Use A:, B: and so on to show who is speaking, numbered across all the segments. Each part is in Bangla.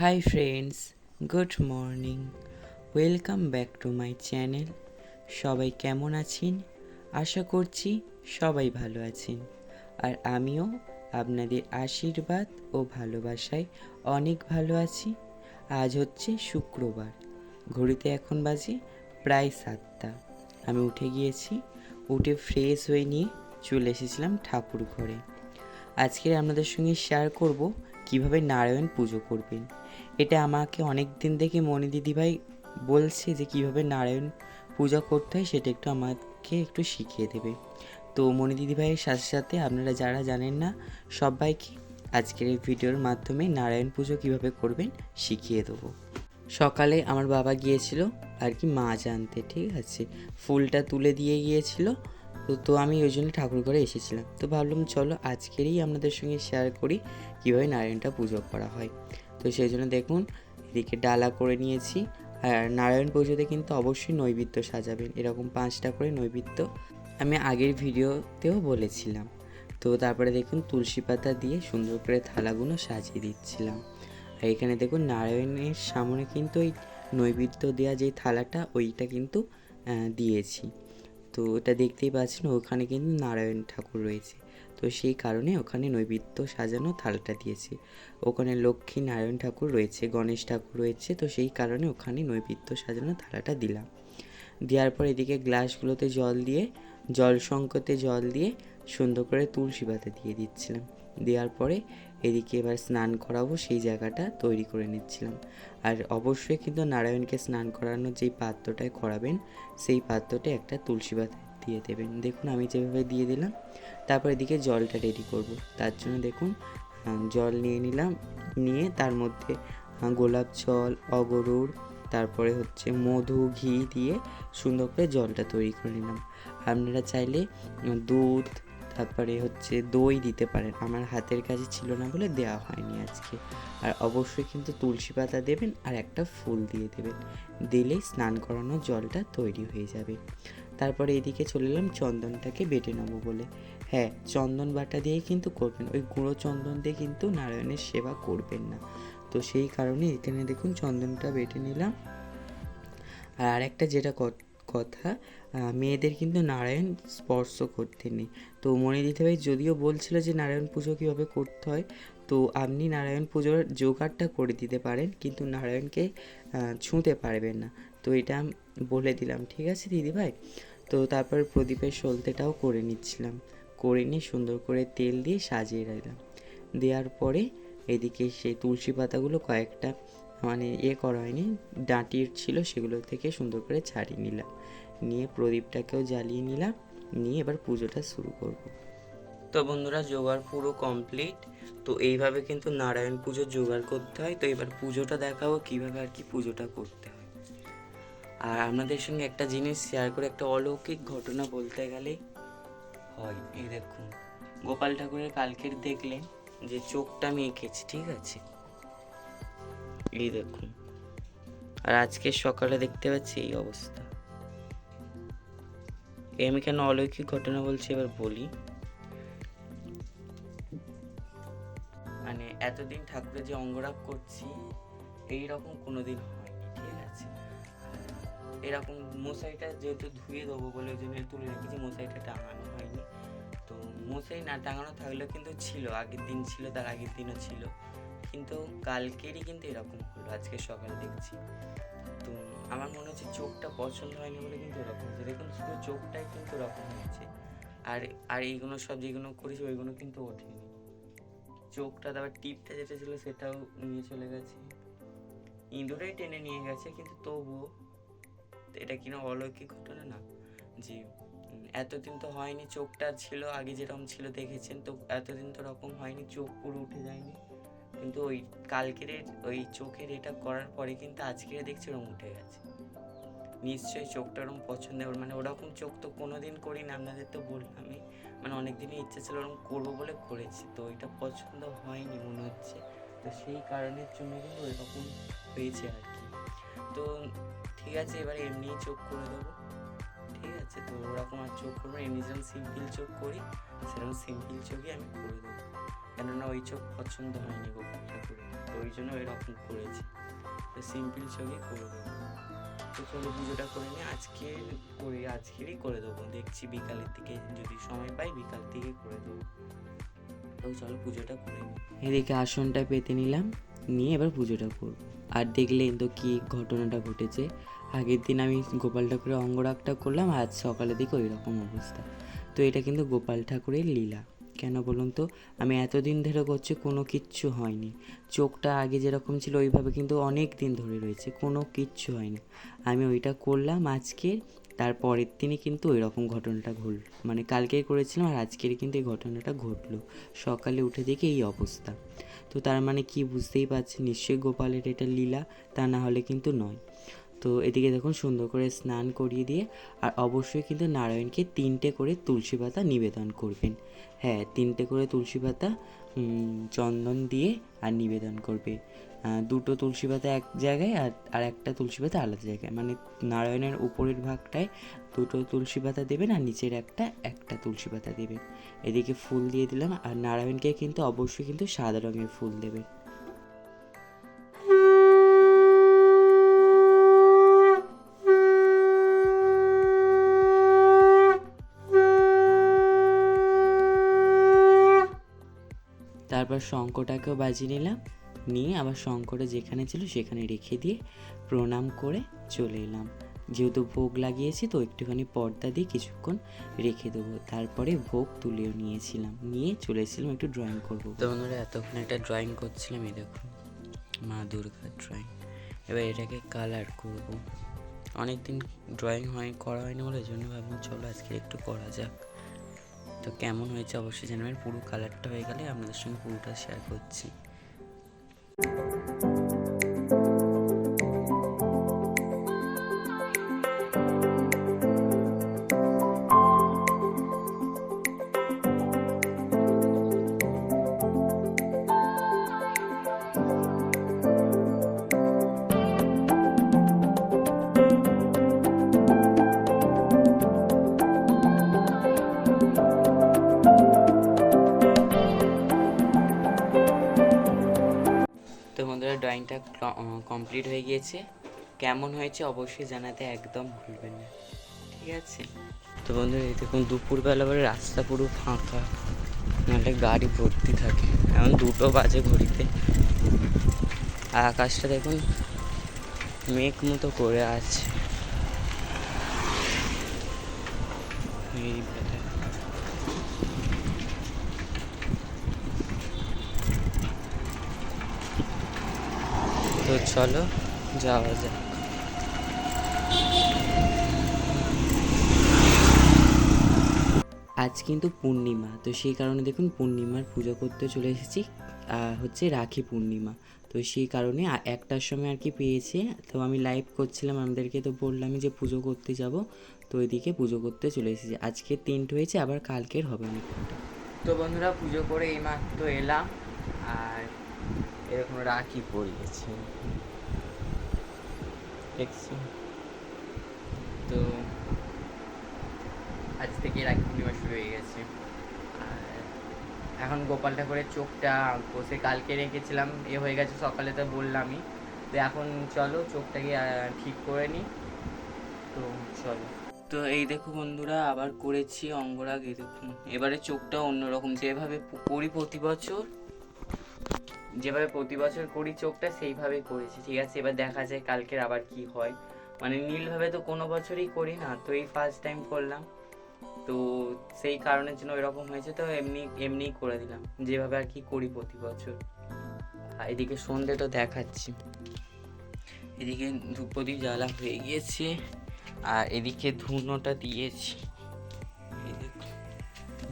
A: Hi friends good morning welcome back to my channel সবাই কেমন আছেন? আশা করছি সবাই ভালো আছেন। আর আমিও আপনাদের আশীর্বাদ ও ভালোবাসায় অনেক ভালো আছি। আজ হচ্ছে শুক্রবার। ঘড়িতে এখন বাজে প্রায় সাতটা। আমি উঠে গিয়েছি, উঠে ফ্রেশ হয়ে নিয়ে চলে এসেছিলাম ঠাকুর ঘরে। আজকে আপনাদের সঙ্গে শেয়ার করব কীভাবে নারায়ণ পুজো করবেন? এটা আমাকে অনেক দিন থেকে মণি দিদিভাই বলছে যে কীভাবে নারায়ণ পূজা করতে হয় সেটা একটু আমাকে একটু শিখিয়ে দেবে। তো মণি দিদিভাইয়ের সাথে সাথে আপনারা যারা জানেন না, সবাইকে আজকের এই ভিডিওর মাধ্যমে নারায়ণ পুজো কীভাবে করবেন শিখিয়ে দেবো। সকালে আমার বাবা গিয়েছিল আর কি মাছ আনতে ঠিক আছে? ফুলটা তুলে দিয়ে গিয়েছিল। তো তো আমি ওই জন্য ঠাকুর ঘরে এসেছিলাম। তো ভাবলাম, চলো আজকেরই আপনাদের সঙ্গে শেয়ার করি কীভাবে নারায়ণটা পুজো করা হয়। তো সেই জন্য দেখুন, এদিকে ডালা করে নিয়েছি। আর নারায়ণ পুজোতে কিন্তু অবশ্যই নৈবেদ্য সাজাবেন। এরকম পাঁচটা করে নৈবেদ্য আমি আগের ভিডিওতেও বলেছিলাম। তো তারপরে দেখুন, তুলসী পাতা দিয়ে সুন্দর করে থালাগুলো সাজিয়ে দিচ্ছিলাম। আর এখানে দেখুন, নারায়ণের সামনে কিন্তু ওই নৈবেদ্য দেওয়া যেই থালাটা, ওইটা কিন্তু দিয়েছি। তো ওটা দেখতেই পাচ্ছেন, ওখানে কিন্তু নারায়ণ ঠাকুর রয়েছে। তো সেই কারণে ওখানে নৈবেদ্য সাজানো থালটা দিয়েছে। ওখানে লক্ষ্মী নারায়ণ ঠাকুর রয়েছে, গণেশ ঠাকুর রয়েছে, তো সেই কারণে ওখানে নৈবেদ্য সাজানো থালাটা দিলাম। দেওয়ার পর এদিকে গ্লাসগুলোতে জল দিয়ে জল সংকটে জল দিয়ে সুন্দর করে তুলসী পাতা দিয়ে দিচ্ছিলাম। দেওয়ার পরে এদিকে এবার স্নান করাবো, সেই জায়গাটা তৈরি করে নিচ্ছিলাম। আর অবশ্যই কিন্তু নারায়ণকে স্নান করানোর যেই পাত্রটায় করাবেন, সেই পাত্রটা একটা তুলসী পাতা দিয়ে দেবেন। দেখুন আমি যেভাবে দিয়ে দিলাম, তারপর এদিকে জলটা রেডি করব। তার জন্য দেখুন জল নিয়ে নিলাম, নিয়ে তার মধ্যে গোলাপ জল অগরুর তারপরে হচ্ছে মধু, ঘি দিয়ে সুন্দর করে জলটা তৈরি করে নিলাম। আপনারা চাইলে দুধ তারপরে হচ্ছে দই দিতে পারেন। আমার হাতের কাছে ছিল না বলে দেওয়া হয়নি আজকে। আর অবশ্যই কিন্তু তুলসী পাতা দেবেন আর একটা ফুল দিয়ে দেবেন। দিলেই স্নান করানোর জলটা তৈরি হয়ে যাবে। তারপরে এদিকে চলে এলাম চন্দনটাকে বেটে নেব বলে। হ্যাঁ চন্দন বাটা দিয়ে কিন্তু করবেন। ওই গুঁড়ো চন্দন দিয়ে কিন্তু নারায়ণের সেবা করবেন না। তো সেই কারণে এখানে দেখুন চন্দনটা বেটে নিলাম। আর আরেকটা যেটা কথা মেয়েদের কিন্তু নারায়ণ স্পর্শ করতে নেই তো মনে দিতে ভাই যদিও বলছিল যে নারায়ণ পুজো কীভাবে করতে হয়, তো আপনি নারায়ণ পুজোর জোগাড়টা করে দিতে পারেন, কিন্তু নারায়ণকে ছুঁতে পারবেন না। তো এটা বলে দিলাম, ঠিক আছে দিদিভাই? তো তারপর প্রদীপের সলতেটাও করে নিচ্ছিলাম। করে নিয়ে সুন্দর করে তেল দিয়ে সাজিয়ে রাখলাম। দেওয়ার পরে এদিকে সেই তুলসী পাতাগুলো কয়েকটা মানে ইয়ে করা হয়নি, ডাঁটির ছিল সেগুলো থেকে সুন্দর করে ছাড়িয়ে নিলাম। নিয়ে প্রদীপটাকেও জ্বালিয়ে নিলাম, নিয়ে এবার পুজোটা শুরু করব। তো বন্ধুরা, জোগাড় পুরো কমপ্লিট তো এইভাবে কিন্তু নারায়ণ পুজো জোগাড় করতে হয়। তো এবার পুজোটা দেখাবো, কীভাবে আর কি পুজোটা করতে হয়। আর আপনাদের সঙ্গে একটা জিনিস শেয়ার করে, একটা অলৌকিক ঘটনা বলতে গেলে হয়। এই দেখুন, গোপাল ঠাকুরের কালকের দেখলেন যে চোখটা আমি এঁকেছি, ঠিক আছে? এই দেখুন, আর আজকে সকালে দেখতে পাচ্ছি এই অবস্থা। আমি কেন অলৌকিক ঘটনা বলছি এবার বলি। মানে এতদিন ঠাকুরের যে অঙ্গরাগ করছি এই রকম কোনোদিন হয়নি, ঠিক আছে। এরকম মশাইটা যেহেতু ধুয়ে দেবো বলে ওই জন্য তুলে রেখেছি মশাইটা টাঙানো হয়নি। তো মশাই না টাঙানো থাকলেও কিন্তু ছিল, আগের দিন ছিল, তার আগের দিনও ছিল। কিন্তু কালকেরই কিন্তু এরকম হলো, আজকে সকালে দেখছি। আমার মনে হচ্ছে চোখটা পছন্দ হয়নি বলে কিন্তু এরকম হয়েছে। দেখুন, শুধু চোখটাই কিন্তু এরকম হয়েছে। আর আর এইগুলো সব যেগুলো করেছি, ওইগুলো কিন্তু ওঠেনি। চোখটা তারপর টিপটা যেটা ছিল সেটাও নিয়ে চলে গেছে। ইঁদুরেই টেনে নিয়ে গেছে, কিন্তু তবুও এটা কিনা অলৌকিক ঘটনা? না। যে এতদিন তো হয়নি, চোখটা ছিল, আগে যেরকম ছিল, দেখেছেন, তো এতদিন তো রকম হয়নি, চোখ পুরো উঠে যায়নি। কিন্তু ওই কালকের ওই চোখের এটা করার পরে কিন্তু আজকের দেখছি ওরকম উঠে গেছে। নিশ্চয়ই চোখটা ওরকম পছন্দ ওর মানে ওরকম চোখ তো কোনোদিন করি না, আপনাদের তো বললামই। মানে অনেক দিনই ইচ্ছা ছিল ওরকম করব বলে করেছি, তো এটা পছন্দ হয়নি মনে হচ্ছে। তো সেই কারণের জন্য কিন্তু ওইরকম হয়েছে আর কি। তো ঠিক আছে, এবারে এমনি চোখ করে দেবো। ঠিক আছে, তো ওরকম আর চোখ করব এমনি যেরকম সিম্পল চোখ করি, সেরকম সিম্পল চোখই আমি করে দেবো। কেননা ওই চোখ পছন্দ হয়নি গোপাল ঠাকুরের, তো ওই জন্য এরকম করেছি। তো সিম্পল ছবি করে দেবো। তো চলো পুজোটা করে নিয়ে আজকে করি, আজকেরই করে দেবো। দেখছি বিকালের দিকে যদি সময় পাই বিকাল থেকে করে দেবো। তো চলো পুজোটা করে নিই। এদিকে আসনটা পেতে নিলাম, নিয়ে এবার পুজোটা করব। আর দেখলেন তো কি ঘটনাটা ঘটেছে। আগের দিন আমি গোপাল ঠাকুরের অঙ্গরাগটা করলাম, আজ সকালের দিকে ওই রকম অবস্থা। তো এটা কিন্তু গোপাল ঠাকুরের লীলা। কেন বলুন তো? আমি এতদিন ধরে করছি, কোনো কিচ্ছু হয়নি। চোখটা আগে যেরকম ছিল, ওইভাবে কিন্তু অনেক দিন ধরে রয়েছে, কোনো কিচ্ছু হয়নি। আমি ওইটা করলাম আজকে, তার পরের দিনই কিন্তু ওই রকম ঘটনাটা ঘটল মানে কালকেই করেছিলাম আর আজকের কিন্তু এই ঘটনাটা ঘটলো। সকালে উঠে দেখে এই অবস্থা। তো তার মানে কি বুঝতেই পারছি, নিশ্চয়ই গোপালের এটা লীলা, তা না হলে কিন্তু নয়। তো এদিকে দেখুন, সুন্দর করে স্নান করিয়ে দিয়ে, আর অবশ্যই কিন্তু নারায়ণকে তিনটে করে তুলসী পাতা নিবেদন করবেন। হ্যাঁ তিনটে করে তুলসী পাতা চন্দন দিয়ে আর নিবেদন করবে। দুটো তুলসী পাতা এক জায়গায় আর আর একটা তুলসী পাতা আলাদা জায়গায়। মানে নারায়ণের উপরের ভাগটায় দুটো তুলসী পাতা দেবেন আর নিচের একটা একটা তুলসী পাতা দেবেন। এদিকে ফুল দিয়ে দিলাম আর নারায়ণকে কিন্তু অবশ্যই কিন্তু সাদা রঙের ফুল দেবেন। তারপর শঙ্কটাকেও বাজিয়ে নিলাম। নিয়ে আবার শঙ্কটা যেখানে ছিল সেখানে রেখে দিয়ে প্রণাম করে চলে এলাম। যেহেতু ভোগ লাগিয়েছি, তো একটুখানি পর্দা দিয়ে কিছুক্ষণ রেখে দেবো। তারপরে ভোগ তুলেও নিয়েছিলাম। নিয়ে চলে এসেছিলাম একটু ড্রয়িং করব। তো বন্ধুরা, এতক্ষণ একটা ড্রয়িং করছিলাম, এই দেখুন, মা দুর্গার ড্রয়িং এবার এটাকে কালার করব। অনেক দিন ড্রয়িং হয়, করা হয়নি বলে জন্য ভাবলাম চলো আজকে একটু করা যাক। তো কেমন হয়েছে অবশ্যই জানাবেন পুরো কালারটা হয়ে গেলে আপনাদের সঙ্গে পুরোটা শেয়ার করছি। কমপ্লিট হয়ে গিয়েছে। কেমন হয়েছে অবশ্যই জানাতে একদম ভুলবেন না। ঠিক আছে? তো বন্ধুরা দেখুন, দুপুরবেলা করে রাস্তা পুরো ফাঁকা। নাহলে গাড়ি ভর্তি থাকে। এখন দুটো বাজে ঘড়িতে। আর আকাশটা দেখুন, মেঘ মতো করে আছে। এই বেলা। তো চলো যাওয়া যাক। আজ কিন্তু পূর্ণিমা তো সেই কারণে দেখুন পূর্ণিমার পুজো করতে চলে এসেছি হচ্ছে রাখি পূর্ণিমা। তো সেই কারণে একটার সময় আর কি পেয়েছে তো আমি লাইভ করছিলাম আমাদেরকে তো বললামই যে পুজো করতে যাব তো এদিকে পুজো করতে চলে এসেছি। আজকে তিনটে হয়েছে আবার কালকের হবে অনেকটা। তো বন্ধুরা পুজো করে এইমাত্র এলাম আর এরকম রাখি পরিয়েছে দেখছি। তো আজ থেকে রাখি পূর্ণিমা শুরু হয়ে গেছে। আর এখন গোপাল ঠাকুরের চোখটা বসে কালকে রেখেছিলাম, এ হয়ে গেছে সকালে তো বললামই। তো এখন চলো চোখটাকে ঠিক করে নিই তো চলো। তো এই দেখো বন্ধুরা, আবার করেছি অঙ্গরাগ এবারে চোখটা অন্যরকম, যেভাবে করি প্রতি বছর যেভাবে প্রতি বছর করি চোখটা সেইভাবে করেছি। ঠিক আছে, এবার দেখা যায় কালকের আবার কি হয়। মানে নীলভাবে তো কোনো বছরই করি না, তো এই ফার্স্ট টাইম করলাম। তো সেই কারণের জন্য এরকম হয়েছে, তো এমনি, এমনিই করে দিলাম। যেভাবে আর কি করি প্রতি বছর। এদিকে তো দেখাচ্ছি। এদিকে ধূপ প্রদীপ জ্বালা হয়ে গিয়েছে, আর এদিকে ধুনোটা দিয়েছি।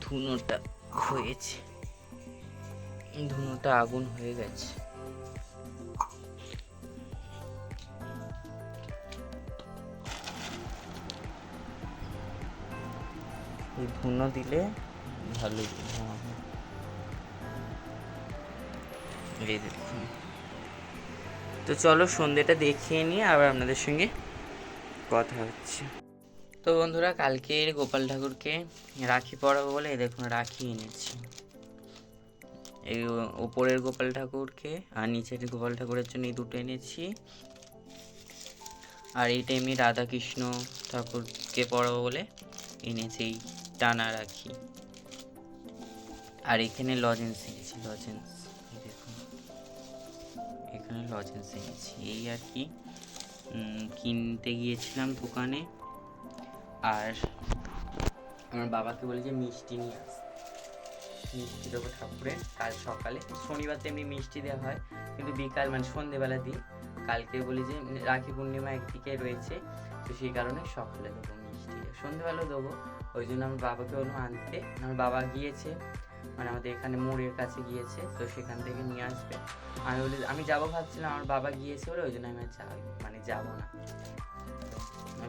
A: ধুনোটা হয়েছে। ধুনোটা আগুন হয়ে গেছে। এই ধুনো দিলে হয়। এই দেখুন। তো চলো সন্ধেটা দেখিয়ে নিয়ে আবার আপনাদের সঙ্গে কথা হচ্ছে। তো বন্ধুরা কালকের গোপাল ঠাকুরকে রাখি পরাবো বলে দেখুন, রাখি এনেছি। এই ওপরের গোপাল ঠাকুরকে আর নিচের গোপাল ঠাকুরের জন্য এই দুটো এনেছি। আর এইটা এমনি রাধা কৃষ্ণ ঠাকুরকে পড়াবো বলে এনেছি এই টানা রাখি। আর এখানে লজেন্স এনেছি লজেন্স দেখুন। এখানে লজেন্স এনেছি। এই আর কি কিনতে গিয়েছিলাম দোকানে। আর আমার বাবাকে বলে যে মিষ্টি নিয়ে আস মিষ্টি দেবো ঠাকুরের কাল সকালে। শনিবার তো এমনি মিষ্টি দেওয়া হয়, কিন্তু বিকাল মানে সন্ধেবেলা দিই। কালকে বলি যে, রাখি পূর্ণিমা একদিকে রয়েছে, তো সেই কারণে সকালে দেবো মিষ্টি। সন্ধেবেলাও দেবো, ওই জন্য আমার বাবাকে বলব আনতে। আমার বাবা গিয়েছে মানে আমাদের এখানে মোড়ের কাছে গিয়েছে, তো সেখান থেকে নিয়ে আসবে। আমি বলি, আমি যাব ভাবছিলাম, আমার বাবা গিয়েছে বলে, ওই জন্য আমি যাই মানে যাব না।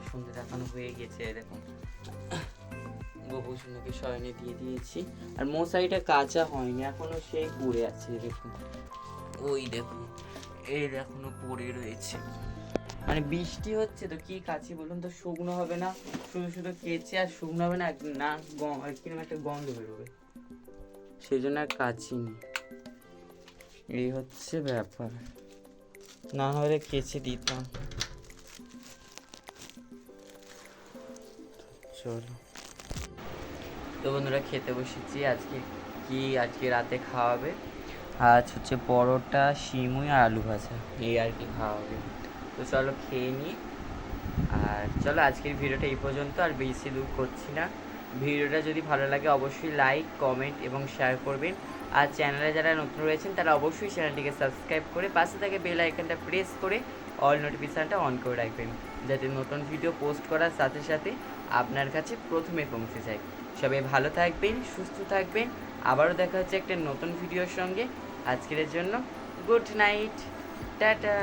A: সন্ধ্যেটা এখনও হয়ে গেছে এই গোপুসুন্দরকে শয়নে দিয়ে দিয়েছি। আর মশারিটা কাঁচা হয়নি এখনও সেই পড়ে আছে দেখুন। ওই দেখুন এই এখনও পড়ে রয়েছে। মানে বৃষ্টি হচ্ছে তো কি কাছে বলুন তো শুকনো হবে না শুধু শুধু কেচে আর শুকনো হবে না না কীরকম একটা গন্ধ বেরোবে। সেই জন্য আর কাচিনি এই হচ্ছে ব্যাপার। না হলে কেচে দিতাম। চলো। তো বন্ধুরা খেতে বসেছি আজকে কি? আজকে রাতে খাওয়াবে। আজ হচ্ছে পরোটা, সিমুই আর আলু ভাজা। এই আর কি খাওয়াবে। তো চলো খেয়ে নিই। আর চলো আজকের ভিডিওটা এই পর্যন্ত, আর বেশি দূর করছি না। ভিডিওটা যদি ভালো লাগে অবশ্যই লাইক, কমেন্ট এবং শেয়ার করবেন। আর চ্যানেলে যারা নতুন রয়েছেন, তারা অবশ্যই চ্যানেলটিকে সাবস্ক্রাইব করে পাশে থেকে বেল আইকনটা প্রেস করে অল নোটিফিকেশানটা অন করে রাখবেন। যাতে নতুন ভিডিও পোস্ট করার সাথে সাথে আপনার কাছে প্রথমে পৌঁছে যায়। সবাই ভালো থাকবেন, সুস্থ থাকবেন। আবারও দেখা হচ্ছে একটা নতুন ভিডিওর সঙ্গে। আজকের জন্য গুড নাইট, টাটা।